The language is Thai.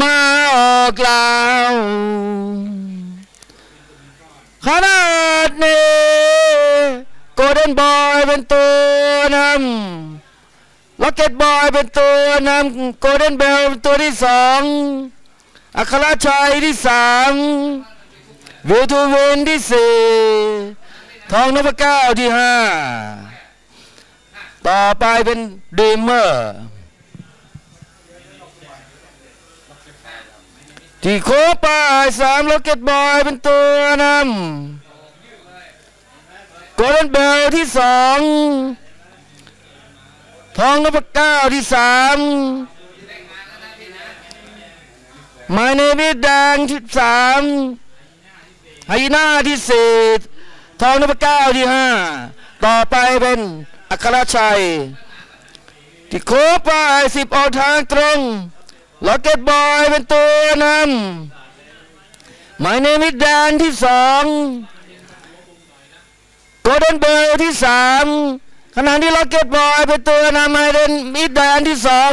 มาออกลาวขนาดนี้โกลเด้นบอยเป็นตัวนำล็อกเก็ตบอยเป็นตัวนำโกลเด้นเบลเป็นตัวที่สองอัคราชัยที่สามวิวทูเวนที่สี่ทองนพเก้าที่ห้าต่อไปเป็นดีมเมอร์ ที่โคปายสามล็อกเก็ตบอยเป็นตัวนำโกลเด้นเบลที่สองทองนพเก้าที่สามไมเนมิดแดงที่สามไฮยีน่าที่สี่ทองนพเก้าที่ห้าต่อไปเป็นอัครชัยที่โคปายสิบออกทางตรง ล็อกเก็ตบอยเป็นตัวนำหมายเลขมิดแดนที่สองโกลเด้นเบลที่สามขณะที่ล็อกเก็ตบอยเป็นตัวนำหมายเลขมิดแดนที่สอง